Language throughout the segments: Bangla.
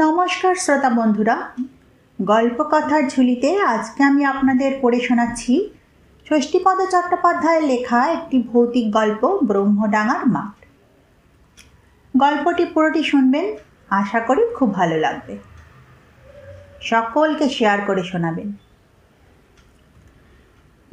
নমস্কার শ্রোতা বন্ধুরা। গল্পকথার ঝুলিতে আজকে আমি আপনাদের পড়ে শোনাচ্ছি ষষ্ঠীপদ চট্টোপাধ্যায়ের লেখা একটি ভৌতিক গল্প, ব্রহ্মডাঙার মাঠ। গল্পটি পুরোটি শুনবেন, আশা করি খুব ভালো লাগবে। সকলকে শেয়ার করে শোনাবেন।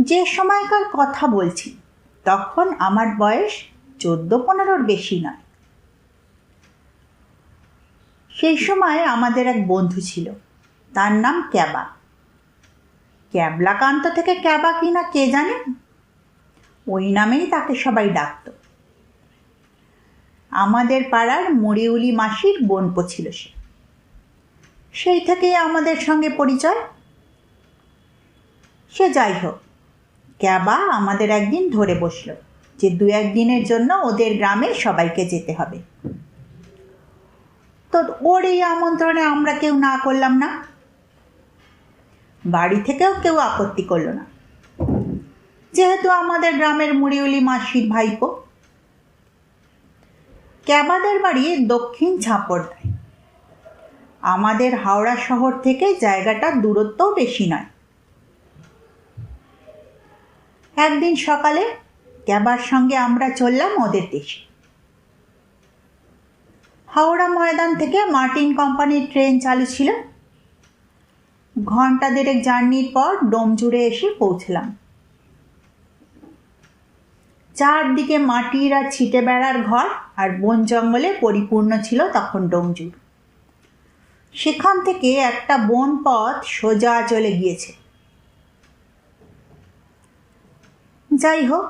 যে সময়কার কথা বলছি, তখন আমার বয়স চোদ্দ পনেরোর বেশি নয়। সেই সময় আমাদের এক বন্ধু ছিল। তার নাম ক্যাবা। ক্যাবলাকান্ত থেকে ক্যাবা কিনা কে জানে? ওই নামেই তাকে সবাই ডাকত। আমাদের পাড়ার মরিউলি মাসির বোনপো ছিল সে। সেই থেকেই আমাদের সঙ্গে পরিচয়। সে যাই হোক, ক্যাবা আমাদের একদিন ধরে বসল যে দু একদিনের জন্য ওদের গ্রামে সবাইকে যেতে হবে। তো ওর এই আমন্ত্রণে আমরা কেউ না করলাম না। বাড়ি থেকেও কেউ আপত্তি করল না। যেহেতু আমাদের গ্রামের মুড়িউলি মাসির ভাইপো। ক্যাবাদের বাড়ি দক্ষিণ ঝাঁপড়দায়। আমাদের হাওড়া শহর থেকে জায়গাটা দূরত্বও বেশি নয়। একদিন সকালে ক্যাবার সঙ্গে আমরা চললাম ওদের দেশে। হাওড়া ময়দান থেকে মার্টিন কোম্পানির ট্রেন চালু ছিল ঘণ্টা দেড়েক জার্নির পর ডোমজুড়ে এসে পৌঁছলাম। চারদিকে মাটির আর ছিটে বেড়ার ঘর আর বন জঙ্গলে পরিপূর্ণ ছিল তখন ডোমজুর সেখান থেকে একটা বন পথ সোজা চলে গিয়েছে। যাই হোক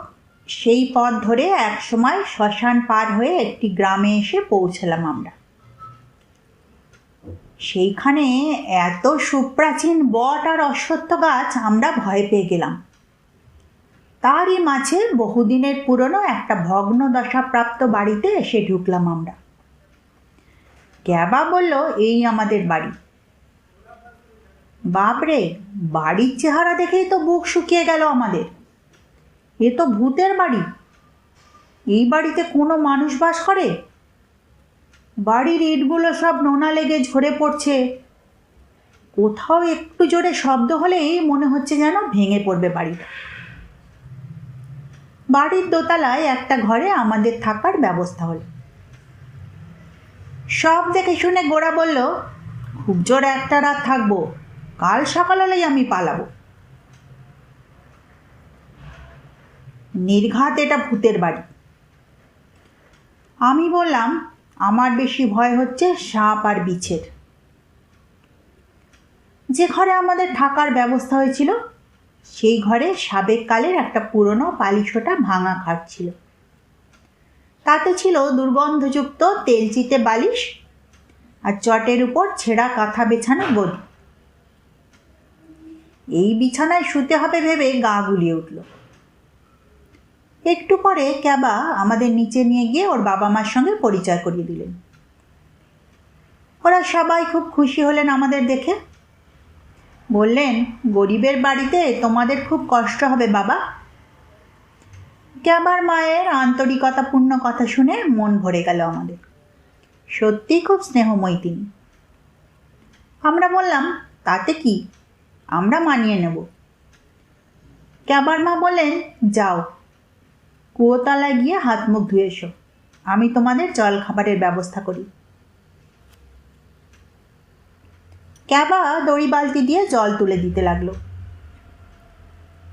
সেই পথ ধরে একসময় শ্মশান পার হয়ে একটি গ্রামে এসে পৌঁছলাম আমরা। সেইখানে এত সুপ্রাচীন বট আর অশ্বত্থ গাছ আমরা ভয় পেয়ে গেলাম। তারই মাঝে বহুদিনের পুরনো একটা ভগ্ন দশাপ্রাপ্ত বাড়িতে এসে ঢুকলাম আমরা। ক্যাবা বলল, এই আমাদের বাড়ি। বাপরে, বাড়ির চেহারা দেখেই তো বুক শুকিয়ে গেল আমাদের। এ তো ভূতের বাড়ি। এই বাড়িতে কোনো মানুষ বাস করে? বাড়ির ইটগুলো সব নোনা লেগে ঝরে পড়ছে। কোথাও একটু জোরে শব্দ হলেই মনে হচ্ছে যেন ভেঙে পড়বে বাড়িটা বাড়ির দোতলায় একটা ঘরে আমাদের থাকার ব্যবস্থা হলো। সব দেখে শুনে গোড়া বলল, খুব জোরে একটা রাত থাকব। কাল সকাল হলেই আমি পালাবো। নির্ঘাত এটা ভূতের বাড়ি। আমি বললাম, আমার বেশি ভয় হচ্ছে সাপ আর বিছের। যে ঘরে আমাদের থাকার ব্যবস্থা হয়েছিল, সেই ঘরে সাবেক কালের একটা পুরনো পালিশোটা ভাঙা খাট ছিল। তাতে ছিল দুর্গন্ধযুক্ত তেলচিতে বালিশ আর চটের উপর ছেঁড়া কাঁথা বেছানো গদি। এই বিছানায় শুতে হবে ভেবে গা গুলিয়ে উঠল। একটু পরে ক্যাবা আমাদের নিচে নিয়ে গিয়ে ওর বাবা মার সঙ্গে পরিচয় করিয়ে দিলেন। ওরা সবাই খুব খুশি হলেন আমাদের দেখে। বললেন, গরিবের বাড়িতে তোমাদের খুব কষ্ট হবে বাবা। ক্যাবার মায়ের আন্তরিকতাপূর্ণ কথা শুনে মন ভরে গেল আমাদের। সত্যি খুব স্নেহময় তিনি। আমরা বললাম, তাতে কি? আমরা মানিয়ে নেব। ক্যাবার মা বললেন, যাও। কুয়োতলায় গিয়ে হাত মুখ ধুয়ে এসো। আমি তোমাদের জল খাবারের ব্যবস্থা করি। ক্যাবা দড়ি বালতি দিয়ে জল তুলে দিতে লাগল।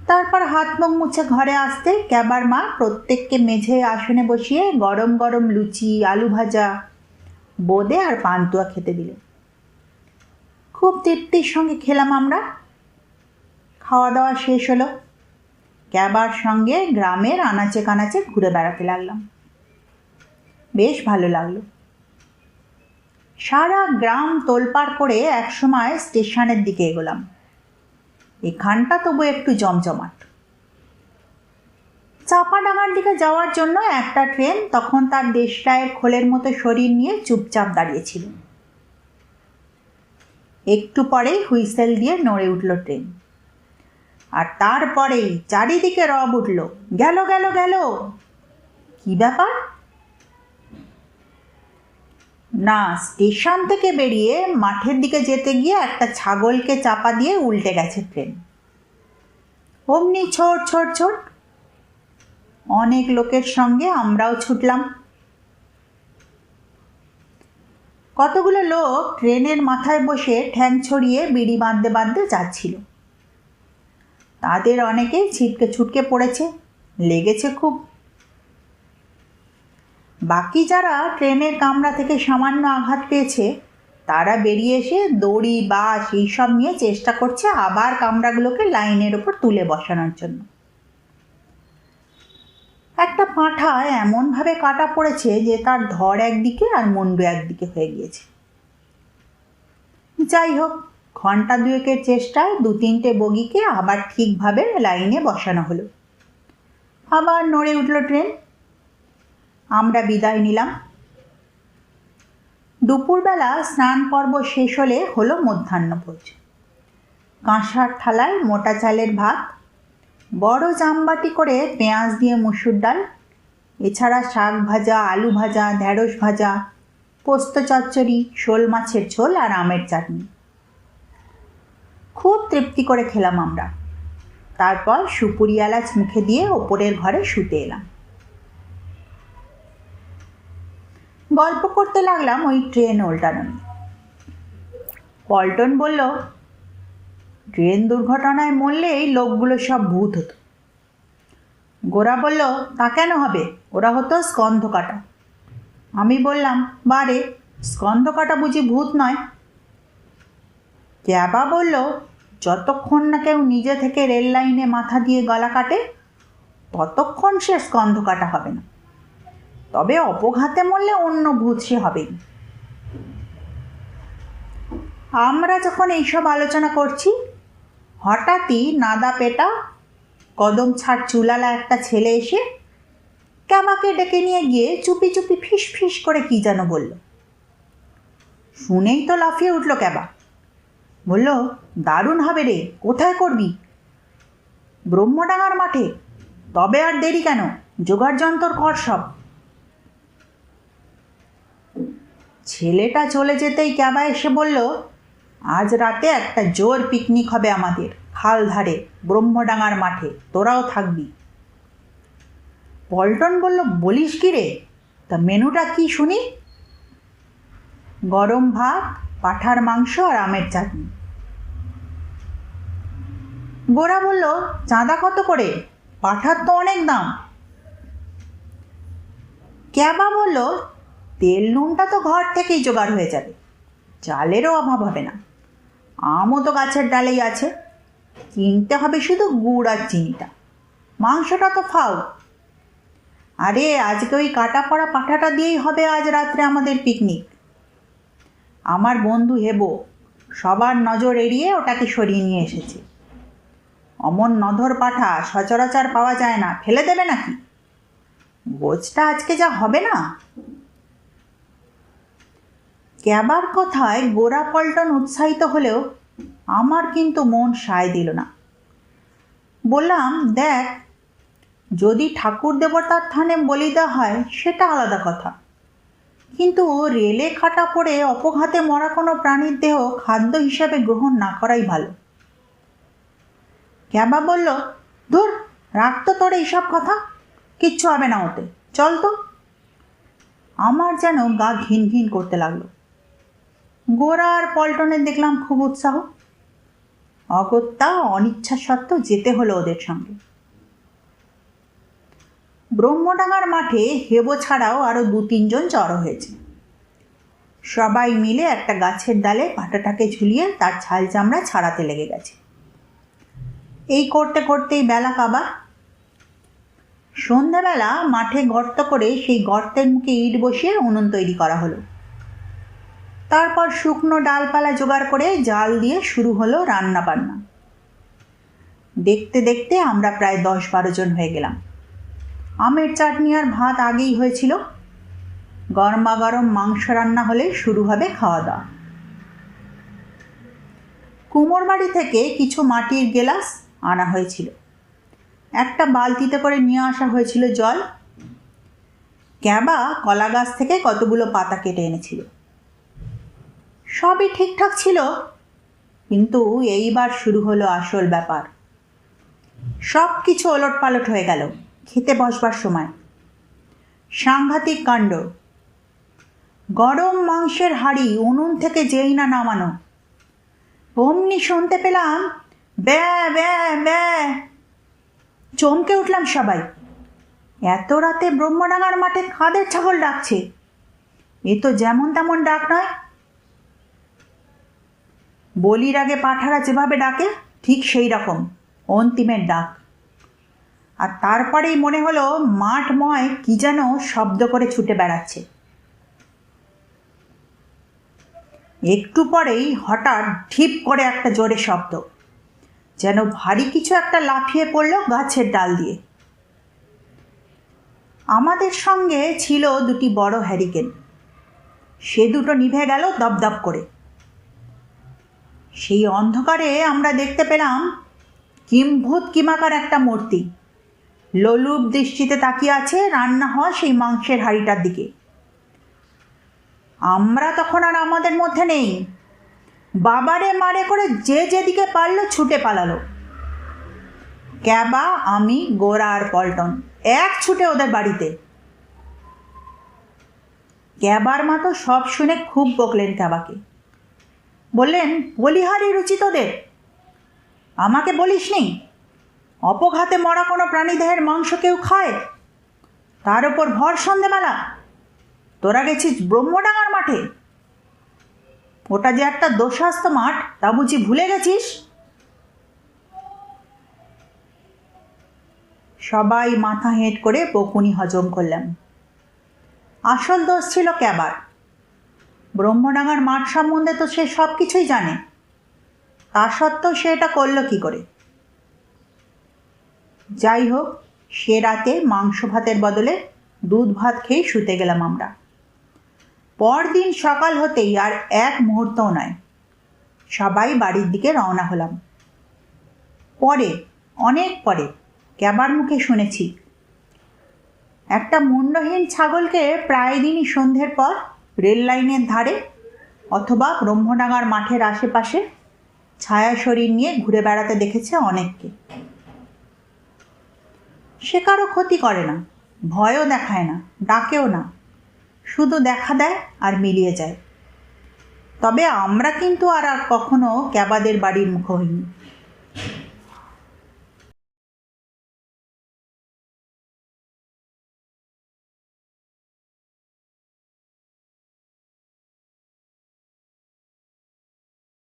তারপর হাত মুখ মুছে ঘরে আসতে ক্যাবার মা প্রত্যেককে মেঝে আসনে বসিয়ে গরম গরম লুচি, আলু ভাজা, বোদে আর পান্তুয়া খেতে দিলেন খুব তৃপ্তির সঙ্গে খেলাম আমরা। খাওয়া দাওয়া শেষ হলো। ক্যাবার সঙ্গে গ্রামের আনাচে কানাচে ঘুরে বেড়াতে লাগলাম। বেশ ভালো লাগল। সারা গ্রাম তোলপাড় করে একসময় স্টেশনের দিকে এগোলাম। এখানটা তবু একটু জমজমাট। চাপাডাঙ্গার দিকে যাওয়ার জন্য একটা ট্রেন তখন তার দেশরায়ের খোলের মতো শরীর নিয়ে চুপচাপ দাঁড়িয়েছিল। একটু পরেই হুইসেল দিয়ে নড়ে উঠল ট্রেন। আর তারপরেই চারিদিকে রব উঠল। গেল গেল গেল। কি ব্যাপার? না, স্টেশন থেকে বেরিয়ে মাঠের দিকে যেতে গিয়ে একটা ছাগলকে চাপা দিয়ে উল্টে গেছে ট্রেন। অমনি ছোট ছোট ছোট। অনেক লোকের সঙ্গে আমরাও ছুটলাম। কতগুলো লোক ট্রেনের মাথায় বসে ঠ্যাং ছড়িয়ে বিড়ি বাঁধতে বাঁধতে যাচ্ছিল। তাদের অনেকে ছিটকে ছুটকে পড়েছে। লেগেছে খুব। বাকি যারা ট্রেনের কামরা থেকে সামান্য আঘাত পেয়েছে, তারা বেরিয়ে এসে দড়ি বাস এইসব নিয়ে চেষ্টা করছে আবার কামরাগুলোকে লাইনের ওপর তুলে বসানোর জন্য। একটা পাঁঠা এমনভাবে কাটা পড়েছে যে তার ধর একদিকে আর মুন্ডু একদিকে হয়ে গিয়েছে। যাই হোক ঘণ্টা দুয়েকের চেষ্টায় দু তিনটে বগিকে আবার ঠিকভাবে লাইনে বসানো হলো। আবার নড়ে উঠল ট্রেন। আমরা বিদায় নিলাম। দুপুরবেলা স্নান পর্ব শেষ হলে হলো মধ্যাহ্নভোজ কাঁসার থালায় মোটা চালের ভাত, বড় জামবাটি করে পেঁয়াজ দিয়ে মুসুর ডাল, এছাড়া শাক ভাজা, আলু ভাজা, ঢেঁড়স ভাজা, পোস্ত চচ্চড়ি, শোল মাছের ঝোল আর আমের চাটনি। খুব তৃপ্তি করে খেলাম আমরা। তারপর সুপুরি এলাচ মুখে দিয়ে ওপরের ঘরে শুতে এলাম। গল্প করতে লাগলাম ওই ট্রেন উল্টানো নিয়ে পল্টন বলল, ট্রেন দুর্ঘটনায় মরলে এই লোকগুলো সব ভূত হতো। গোরা বলল, তা কেন হবে? ওরা হতো স্কন্ধ কাটা আমি বললাম, বারে স্কন্ধ কাটা বুঝি ভূত নয়? ক্যাবা বলল যতক্ষণ না কেউ নিজে থেকে রেল লাইনে মাথা দিয়ে গলা কাটে, ততক্ষণ সে স্কন্ধ কাটা হবে না। তবে অপঘাতে মরলে অন্য ভূত সে হবেই। আমরা যখন এইসব আলোচনা করছি, হঠাৎই নাদা পেটা, কদম ছাড় চুলালা একটা ছেলে এসে ক্যামাকে ডেকে নিয়ে গিয়ে চুপি চুপি ফিস ফিস করে কি যেন বলল। শুনেই তো লাফিয়ে উঠল ক্যাবা বলল, দারুণ হবে রে, কোথায় করবি? ব্রহ্মডাঙ্গার মাঠে। তবে আর দেরি কেন? জোগাড় যন্তর কর সব। ছেলেটা চলে যেতেই ক্যাবা এসে বলল, আজ রাতে একটা জোর পিকনিক হবে আমাদের, খাল ধারে, ব্রহ্মডাঙ্গার মাঠে, তোরাও থাকবি। পল্টন বলল, বলিস কি রে, তা মেনুটা কি শুনি? গরম ভাত পাঠার মাংস আর আমের চাটনি। গোরা বলল, চাঁদা কত করে? পাঠার তো অনেক দাম। ক্যাবা বলল, তেল নুনটা তো ঘর থেকেই জোগাড় হয়ে যাবে। চালেরও অভাব হবে না। আমও তো গাছের ডালেই আছে। কিনতে হবে শুধু গুড় আর চিনিটা। মাংসটা তো ফাও আরে, আজকে ওই কাটা পড়া পাঠাটা দিয়েই হবে আজ রাত্রে আমাদের পিকনিক। আমার বন্ধু হেবো, সবার নজর এড়িয়ে ওটাকে সরিয়ে নিয়ে এসেছে। অমন নধর পাঠা সচরাচর পাওয়া যায় না, ফেলে দেবে নাকি? গোছটা আজকে যা হবে না? ক্যাবার কথায় গোরা পল্টন উৎসাহিত হলেও আমার কিন্তু মন সায় দিল না। বললাম, দেখ, যদি ঠাকুর দেবতার থানে বলি দেওয়া হয়, সেটা আলাদা কথা। কিন্তু রেলে কাটা পড়ে অপঘাতে মরা কোনো প্রাণীর দেহ খাদ্য হিসাবে গ্রহণ না করাই ভালো। ক্যাবা বলল, ধুর, রাখ তো তোর এইসব কথা। কিচ্ছু হবে না ওতে। চল তো। আমার যেন গা ঘিন ঘিন করতে লাগল। গোরা আর পল্টনের দেখলাম খুব উৎসাহ। অগত্যা অনিচ্ছা সত্ত্বেও যেতে হলো ওদের সঙ্গে। ব্রহ্মডাঙ্গার মাঠে হেবো ছাড়াও আরও দু তিনজন জড়ো হয়েছে। সবাই মিলে একটা গাছের ডালে পাটাটাকে ঝুলিয়ে তার ছাল চামড়া ছাড়াতে লেগে গেছে। এই করতে করতেই বেলা কাবা সন্ধ্যাবেলা মাঠে গর্ত করে সেই গর্তের মুখে ইট বসিয়ে উনুন তৈরি করা হলো। তারপর শুকনো ডালপালা জোগাড় করে জাল দিয়ে শুরু হলো রান্না বান্না দেখতে দেখতে আমরা প্রায় দশ বারো জন হয়ে গেলাম। আমের চাটনি আর ভাত আগেই হয়েছিল। গরমা গরম মাংস রান্না হলে শুরু হবে খাওয়া দাওয়া কুমোর বাড়ি থেকে কিছু মাটির গেলাস আনা হয়েছিল। একটা বালতিতে করে নিয়ে আসা হয়েছিল জল। ক্যাবা কলা গাছ থেকে কতগুলো পাতা কেটে এনেছিল। সবই ঠিকঠাক ছিল, কিন্তু এইবার শুরু হলো আসল ব্যাপার। সব কিছু ওলট পালট হয়ে গেল। খেতে বসবার সময়। সাংঘাতিক কাণ্ড। গরম মাংসের হাড়ি উনুন থেকে যেই না নামানো। অমনি শুনতে পেলাম, ব্যা ব্যা চমকে উঠলাম সবাই। এত রাতে ব্রহ্মডাঙ্গার মাঠে কাদের ছাগল ডাকছে? এ তো যেমন তেমন ডাক নয়। বলির আগে পাঠারা যেভাবে ডাকে, ঠিক সেই রকম, অন্তিমের ডাক। আর তারপরেই মনে হলো মাঠময় কি যেন শব্দ করে ছুটে বেড়াচ্ছে। একটু পরেই হঠাৎ ঢিপ করে একটা জোরে শব্দ। যেন ভারী কিছু একটা লাফিয়ে পড়ল গাছের ডাল দিয়ে। আমাদের সঙ্গে ছিল দুটি বড় হ্যারিকেন। সে দুটো নিভে গেল দপদপ করে। সেই অন্ধকারে আমরা দেখতে পেলাম কিম্ভূত কিমাকার একটা মূর্তি। লোলুপ দৃষ্টিতে তাকিয়ে আছে, রান্না হওয়া সেই মাংসের হাঁড়িটার দিকে। আমরা তখন আর আমাদের মধ্যে নেই। বাবারে মারে করে যে যেদিকে পারল ছুটে পালালো। ক্যাবা, আমি, গোরা আর পল্টন এক ছুটে ওদের বাড়িতে। ক্যাবার মা তো সব শুনে খুব বকলেন ক্যাবাকে। বললেন, বলিহারি রুচি তোদের? আমাকে বলিস নি অপঘাতে মরা কোনো প্রাণীদেহের মাংস কেউ খায়? তার উপর ভর সন্ধেবেলা। তোরা গেছিস ব্রহ্মডাঙ্গার মাঠে। ওটা যে একটা দোষাস্ত মাঠ, তা বুঝি ভুলে গেছিস? সবাই মাথা হেঁট করে বকুনি হজম করলাম। আসল দোষ ছিল ক্যাবার। ব্রহ্মডাঙ্গার মাঠ সম্বন্ধে তো সে সব কিছুই জানে। তা সত্ত্বেও সে এটা করল কী করে? যাই হোক সে রাতে মাংস ভাতের বদলে দুধ ভাত খেয়ে শুতে গেলাম আমরা। পরদিন সকাল হতেই আর এক মুহূর্তও নয়, সবাই বাড়ির দিকে রওনা হলাম। পরে, অনেক পরে, ক্যাবার মুখে শুনেছি, একটা মুন্ডহীন ছাগলকে প্রায় দিনই সন্ধ্যের পর রেল লাইনের ধারে অথবা ব্রহ্মডাঙ্গার মাঠের আশেপাশে ছায়া শরীর নিয়ে ঘুরে বেড়াতে দেখেছে অনেককে। সে কারও ক্ষতি করে না, ভয়ও দেখায় না, ডাকেও না। শুধু দেখা দেয় আর মিলিয়ে যায়। তবে আমরা কিন্তু আর আর কখনো ক্যাবাদের বাড়ির মুখ হইনি